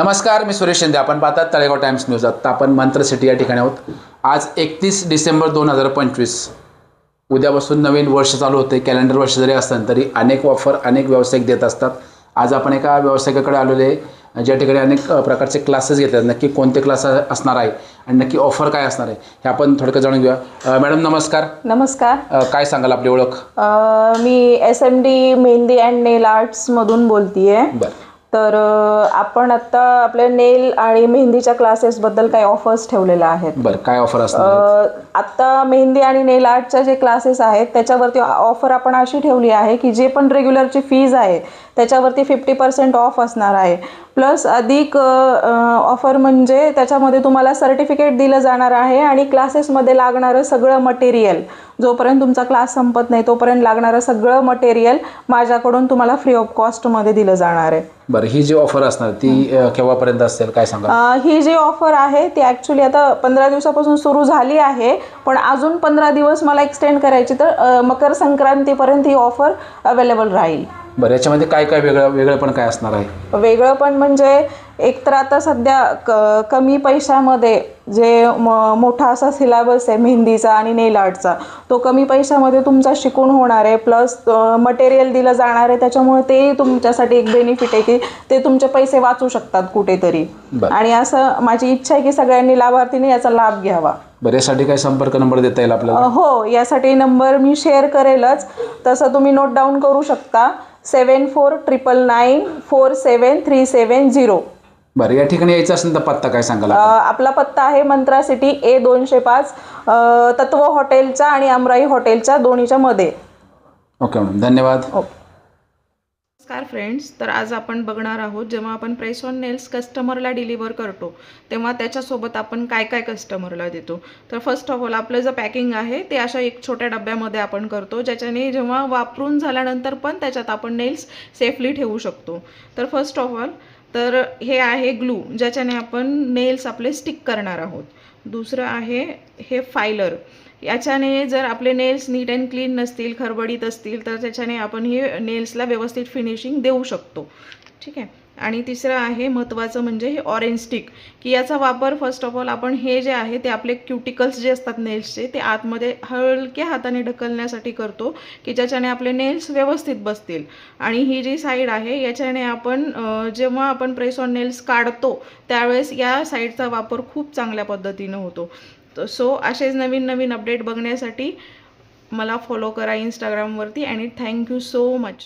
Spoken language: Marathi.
नमस्कार मी सुरेश शिंदे. आपण पाहतात तळेगाव टाइम्स न्यूज. आत्ता आपण मंत्र सिटी या ठिकाणी आहोत. आज एकतीस डिसेंबर दोन हजार पंचवीस. उद्यापासून नवीन वर्ष चालू होते. कॅलेंडर वर्ष जरी असताना तरी अनेक ऑफर अनेक व्यावसायिक देत असतात. आज आपण एका व्यावसायिकाकडे आलेले आहे, ज्या ठिकाणी अनेक प्रकारचे क्लासेस घेतात नक्की कोणते क्लास असणार आहे आणि नक्की ऑफर काय असणार आहे हे आपण थोडक्यात जाणून घेऊया. मॅडम नमस्कार. नमस्कार. काय सांगाल आपली ओळख? मी S M D Mehndi and nail आर्ट्समधून बोलतीये. बरं. तर आपण आत्ता आपल्या नेल आणि मेहंदीच्या क्लासेसबद्दल काही ऑफर्स ठेवलेल्या आहेत. बरं काय ऑफर आत्ता मेहंदी आणि नेल आर्टच्या जे क्लासेस आहेत त्याच्यावरती ऑफर आपण अशी ठेवली आहे की जे पण रेग्युलरची फीज आहे त्याच्यावरती फिफ्टी पर्सेंट ऑफ असणार आहे. प्लस अधिक ऑफर म्हणजे त्याच्यामध्ये तुम्हाला सर्टिफिकेट दिलं जाणार आहे आणि क्लासेसमध्ये लागणारं सगळं मटेरियल जोपर्यंत तुमचा क्लास संपत नाही तोपर्यंत लागणारं सगळं मटेरियल माझ्याकडून तुम्हाला फ्री ऑफ कॉस्टमध्ये दिलं जाणार आहे. बरं ही जी ऑफर असणार ती केव्हापर्यंत असेल? काय सांगा ही जी ऑफर आहे ती ॲक्च्युली आता पंधरा दिवसापासून सुरू झाली आहे पण अजून पंधरा दिवस मला एक्सटेंड करायची तर मकर संक्रांतीपर्यंत ही ऑफर अवेलेबल राहील. बरं याच्यामध्ये काय काय वेगळं वेगळं पण काय असणार आहे? वेगळं पण म्हणजे एक तर आता सध्या क कमी पैशामध्ये जे म मोठा असा सिलेबस आहे मेहंदीचा आणि नेल आर्टचा तो कमी पैशामध्ये तुमचा शिकून होणार आहे. प्लस मटेरियल दिलं जाणार आहे त्याच्यामुळे ते तुमच्यासाठी एक बेनिफिट आहे की ते तुमचे पैसे वाचू शकतात कुठेतरी. बरं. आणि असं माझी इच्छा आहे की सगळ्यांनी लाभार्थीने याचा लाभ घ्यावा. बरं यासाठी काय संपर्क नंबर देता येईल आपल्याला? अ, हो यासाठी नंबर मी शेअर करेलच. तसं तुम्ही नोट डाऊन करू शकता. Seven four triple nine four seven three seven zero. बरं या ठिकाणी यायचं असेल तर पत्ता काय सांगाल आपला पत्ता आहे मंत्रा सिटी ए दोनशे पाच तत्व हॉटेलच्या आणि अमराई हॉटेलच्या दोन्हीच्या मध्ये. ओके मॅडम धन्यवाद. नमस्कार फ्रेंड्स तर आज आपण बघणार आहोत जेव्हा आपण प्रेस ऑन नेल्स कस्टमरला डिलिव्हर करतो तेव्हा त्याच्यासोबत आपण काय काय कस्टमरला देतो. तर फर्स्ट ऑफ ऑल आपलं जे पॅकिंग आहे ते अशा एक छोट्या डब्यामध्ये आपण करतो ज्याच्याने जेव्हा वापरून झाल्यानंतर पण त्याच्यात आपण नेल्स सेफली ठेवू शकतो. तर फर्स्ट ऑफ ऑल तर हे आहे ग्लू ज्याच्याने आपण नेल्स आपले स्टिक करणार आहोत. दुसरं आहे हे फायलर याच्याने जर आपले नेल्स नीट अँड क्लीन नसतील खरबडीत असतील तर त्याच्याने आपण हे नेल्सला व्यवस्थित फिनिशिंग देऊ शकतो. ठीक आहे? आणि तिसरं आहे महत्त्वाचं म्हणजे हे ऑरेंज स्टिक की याचा वापर फर्स्ट ऑफ ऑल आपण हे जे आहे ते आपले क्युटिकल्स जे असतात नेल्सचे ते आतमध्ये हलक्या हाताने ढकलण्यासाठी करतो की ज्याच्याने आपले नेल्स व्यवस्थित बसतील. आणि ही जी साईड आहे याच्याने आपण जेव्हा आपण प्रेस ऑन नेल्स काढतो त्यावेळेस या साईडचा वापर खूप चांगल्या पद्धतीनं होतो. सो असेच नवीन नवीन अपडेट बघण्यासाठी मला फॉलो करा इंस्टाग्रामवरती आणि थँक्यू सो मच